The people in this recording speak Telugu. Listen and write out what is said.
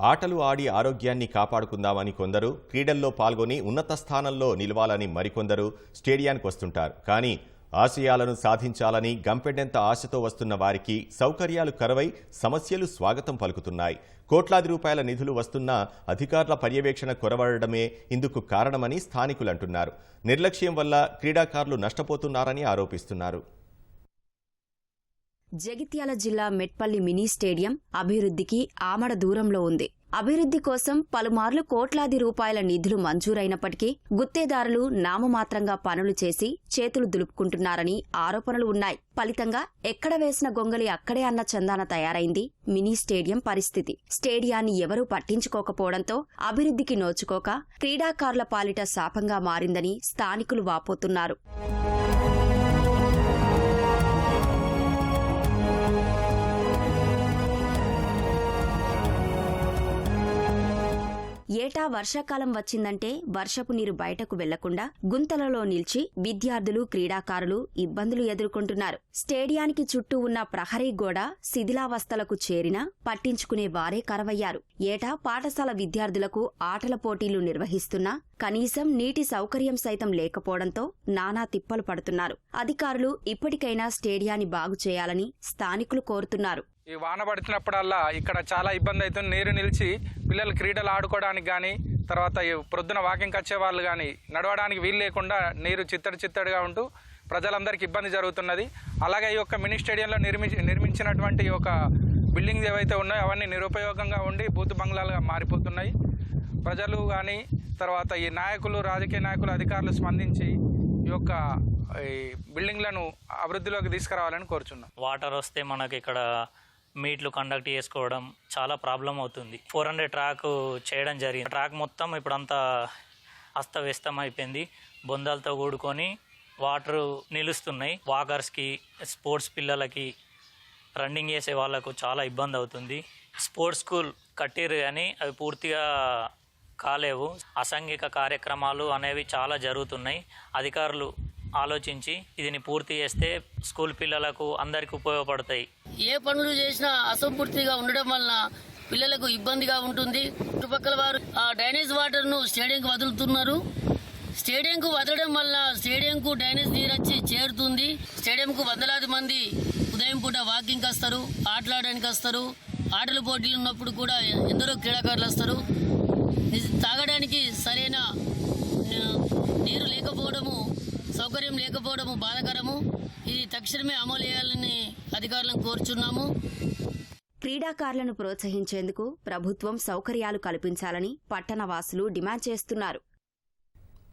ఆటలు ఆడి ఆరోగ్యాన్ని కాపాడుకుందామని కొందరు క్రీడల్లో పాల్గొని ఉన్నత స్థానంలో నిలవాలని మరికొందరు స్టేడియానికి వస్తుంటారు కానీ ఆశయాలను సాధించాలని గంపెడెంత ఆశతో వస్తున్న వారికి సౌకర్యాలు కరవై సమస్యలు స్వాగతం పలుకుతున్నాయి. కోట్లాది రూపాయల నిధులు వస్తున్నా అధికారుల పర్యవేక్షణ కొరవడమే ఇందుకు కారణమని స్థానికులు అంటున్నారు నిర్లక్ష్యం వల్ల క్రీడాకారులు నష్టపోతున్నారని ఆరోపిస్తున్నారు. జగిత్యాల జిల్లా మెట్పల్లి మినీ స్టేడియం అభివృద్ధికి ఆమడ దూరంలో ఉంది. అభివృద్ధి కోసం పలుమార్లు కోట్లాది రూపాయల నిధులు మంజూరైనప్పటికీ గుత్తేదారులు నామమాత్రంగా పనులు చేసి చేతులు దులుపుకుంటున్నారని ఆరోపణలు ఉన్నాయి. ఫలితంగా ఎక్కడ వేసిన గొంగలి అక్కడే అన్న చందాన తయారైంది మినీ స్టేడియం పరిస్థితి. స్టేడియాన్ని ఎవరూ పట్టించుకోకపోవడంతో అభివృద్ధికి నోచుకోక క్రీడాకారుల పాలిట శాపంగా మారిందని స్థానికులు వాపోతున్నారు. ఏటా వర్షాకాలం వచ్చిందంటే వర్షపు నీరు బయటకు వెళ్ళకుండా గుంతలలో నిలిచి విద్యార్థులు క్రీడాకారులు ఇబ్బందులు ఎదుర్కొంటున్నారు. స్టేడియానికి చుట్టూ ఉన్న ప్రహరీ గోడ శిథిలావస్థలకు చేరినా పట్టించుకునే వారే కరవయ్యారు. ఏటా పాఠశాల విద్యార్థులకు ఆటల పోటీలు నిర్వహిస్తున్నా కనీసం నీటి సౌకర్యం సైతం లేకపోవడంతో నానా తిప్పలు పడుతున్నారు. అధికారులు ఇప్పటికైనా స్టేడియాన్ని బాగు చేయాలని స్థానికులు కోరుతున్నారు. ఈ వాన పడుతున్నప్పుడల్లా ఇక్కడ చాలా ఇబ్బంది అవుతుంది. నీరు నిలిచి పిల్లలు క్రీడలు ఆడుకోవడానికి కానీ తర్వాత ప్రొద్దున వాకింగ్కి వచ్చే వాళ్ళు కానీ నడవడానికి వీలు లేకుండా నీరు చిత్తడి చిత్తడిగా ఉంటూ ప్రజలందరికీ ఇబ్బంది జరుగుతున్నది. అలాగే ఈ యొక్క మినీ స్టేడియంలో నిర్మించి నిర్మించినటువంటి ఈ యొక్క బిల్డింగ్స్ ఏవైతే ఉన్నాయో అవన్నీ నిరుపయోగంగా ఉండి బూత్ బంగ్లాలుగా మారిపోతున్నాయి. ప్రజలు కానీ తర్వాత ఈ నాయకులు రాజకీయ నాయకులు అధికారులు స్పందించి ఈ యొక్క ఈ బిల్డింగ్లను అభివృద్ధిలోకి తీసుకురావాలని కోరుచున్నాం. వాటర్ వస్తే మనకి ఇక్కడ మీట్లు కండక్ట్ చేసుకోవడం చాలా ప్రాబ్లం అవుతుంది. ఫోర్ హండ్రెడ్ ట్రాక్ చేయడం జరిగింది. ట్రాక్ మొత్తం ఇప్పుడంతా అస్తవ్యస్తం అయిపోయింది బొందాలతో కూడుకొని వాటర్ నిలుస్తున్నాయి. వాకర్స్కి స్పోర్ట్స్ పిల్లలకి రన్నింగ్ చేసే వాళ్ళకు చాలా ఇబ్బంది అవుతుంది. స్పోర్ట్స్ స్కూల్ కట్టిరు కానీ అవి పూర్తిగా కాలేవు. అసాంఘిక కార్యక్రమాలు అనేవి చాలా జరుగుతున్నాయి. అధికారులు ఆలోచించి దీన్ని పూర్తి చేస్తే స్కూల్ పిల్లలకు అందరికీ ఉపయోగపడతాయి. ఏ పనులు చేసినా అసంపూర్తిగా ఉండడం వలన పిల్లలకు ఇబ్బందిగా ఉంటుంది. చుట్టుపక్కల వారు ఆ డ్రైనేజ్ వాటర్ను స్టేడియంకు వదులుతున్నారు. స్టేడియంకు వదలడం వల్ల స్టేడియంకు డ్రైనేజ్ నీరు వచ్చి చేరుతుంది. స్టేడియంకు వందలాది మంది ఉదయం పూట వాకింగ్ వస్తారు ఆటలాడడానికి వస్తారు. ఆటల పోటీలు ఉన్నప్పుడు కూడా ఎందరో క్రీడాకారులు వస్తారు. తాగడానికి సరైన ఆ, నీరు లేకపోవడము సౌకర్యం లేకపోవడము బాధకరము. ఇది తక్షణమే అమలు చేయాలని అధికారులను కోరుచున్నాము. క్రీడాకారులను ప్రోత్సహించేందుకు ప్రభుత్వం సౌకర్యాలు కల్పించాలని పట్టణవాసులు డిమాండ్ చేస్తున్నారు.